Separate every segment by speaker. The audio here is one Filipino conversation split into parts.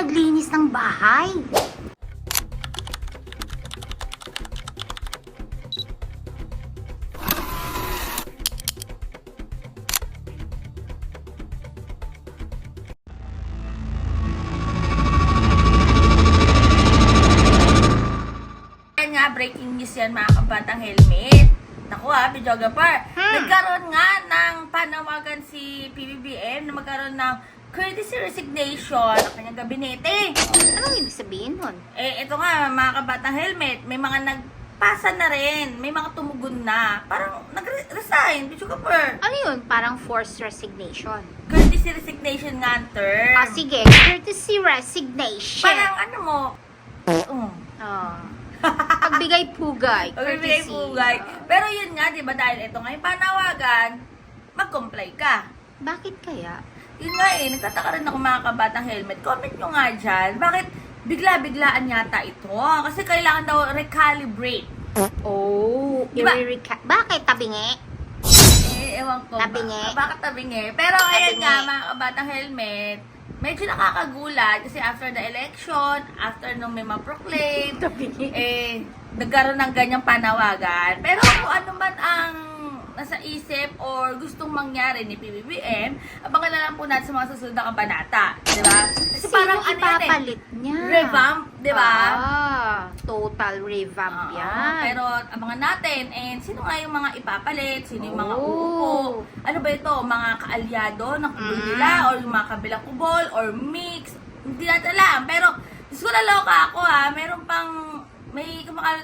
Speaker 1: naglinis ng bahay.
Speaker 2: Nga, breaking news yan mga kabatang helmet. Naku ha, videographer.
Speaker 1: Hmm.
Speaker 2: Nagkaroon nga ng panawagan si PBBM na magkaroon ng courtesy resignation ng kanyang gabinete.
Speaker 1: Anong ibig sabihin nun?
Speaker 2: Eh, ito nga, mga kabatang helmet, may mga nagpasa na rin, may mga tumugon na. Parang nag-resign, videographer.
Speaker 1: Ano yun? Parang forced resignation.
Speaker 2: Courtesy resignation nga ang term.
Speaker 1: Ah, sige. Courtesy resignation.
Speaker 2: Parang ano mo, um,
Speaker 1: Oh. Pagbigay pugay.
Speaker 2: Pagbibigay
Speaker 1: courtesy.
Speaker 2: pugay. Pero yun nga, di ba, dahil ito nga yung panawagan, mag-comply ka.
Speaker 1: Bakit kaya?
Speaker 2: Yun nga eh, nagtataka rin ako mga kabatang helmet. Comment nyo nga dyan, bakit bigla-biglaan yata ito? Kasi kailangan daw recalibrate.
Speaker 1: Oh,
Speaker 2: Diba?
Speaker 1: i-reca- Bakit tabingi?
Speaker 2: Eh, ewan ko.
Speaker 1: Tabingi.
Speaker 2: Ba, bakit tabingi? Pero ayan
Speaker 1: Tabingi.
Speaker 2: nga, mga kabatang helmet, medyo nakakagulat kasi after the election, after nung may ma-proclaim, eh, nagkaroon ng ganyang panawagan. Pero kung ano man ang nasa isip or gustong mangyari ni PBBM, abangan na lang po natin sa mga susunod na kabanata. Di ba? Kasi
Speaker 1: Sino
Speaker 2: parang ano yan eh,
Speaker 1: ipapalit niya?
Speaker 2: revamp, di ba?
Speaker 1: Ah, total revamp
Speaker 2: Oo,
Speaker 1: yan.
Speaker 2: Pero abangan natin, and sino nga yung mga ipapalit, sino yung mga
Speaker 1: Oh.
Speaker 2: uupo, ano ba ito, mga kaalyado ng kubol
Speaker 1: Mm.
Speaker 2: nila, or yung mga kabilang kubol, or mix, hindi natin alam. Pero, gusto ko naloka ako ha, meron may kumakalat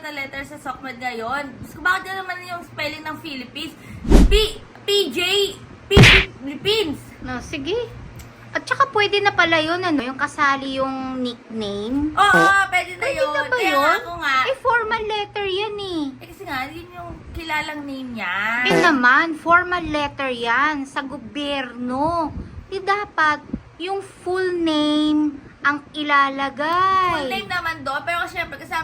Speaker 2: na letter sa SOCMED ngayon. Gusto ko, bakit yun naman yung spelling ng Philippines? P, PJ, P, Philippines.
Speaker 1: No, sige. At saka pwede na pala yun, ano, yung kasali yung nickname.
Speaker 2: Oo, pwede na
Speaker 1: Pwede
Speaker 2: yun.
Speaker 1: na ba
Speaker 2: Kaya
Speaker 1: yun?
Speaker 2: nga ako nga,
Speaker 1: Eh, formal letter yan eh.
Speaker 2: eh, kasi nga, yun yung kilalang name niya.
Speaker 1: Eh naman, formal letter yan sa gobyerno. Di dapat yung full name ang ilalagay.
Speaker 2: Full name naman do, pero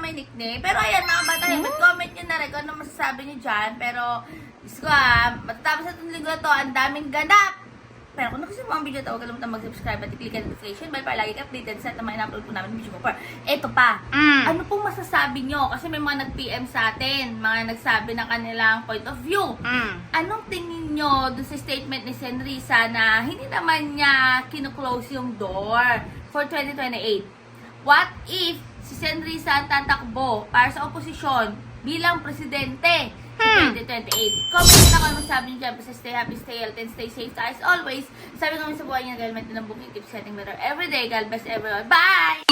Speaker 2: yung nickname. Pero ayan mga bata, hmm? comment nyo na rin kung ano masasabi nyo dyan. Pero, Diyos ko ah, matatapos na itong linggo to, ang daming ganap. Pero kung nagustuhan mo ang video to, huwag kalimutan mag-subscribe at i-click ang notification bell para lagi ka updated sa mga in-upload po namin video ko. Pero, eto pa,
Speaker 1: Mm.
Speaker 2: ano pong masasabi nyo? Kasi may mga nag-PM sa atin, mga nagsabi ng kanilang point of view.
Speaker 1: Mm.
Speaker 2: Anong tingin nyo dun sa statement ni Senrisa na hindi naman niya kinuklose yung door for 2028? What if si Senrisa tatakbo para sa oposisyon bilang presidente
Speaker 1: Hmm.
Speaker 2: 2028? Comment na kung ano sabi niyo dyan. Basta stay happy, stay healthy, and stay safe as always. Sabi ko sa buhay niya, Galmet ng booking, keep setting better every day. God bless everyone. Bye!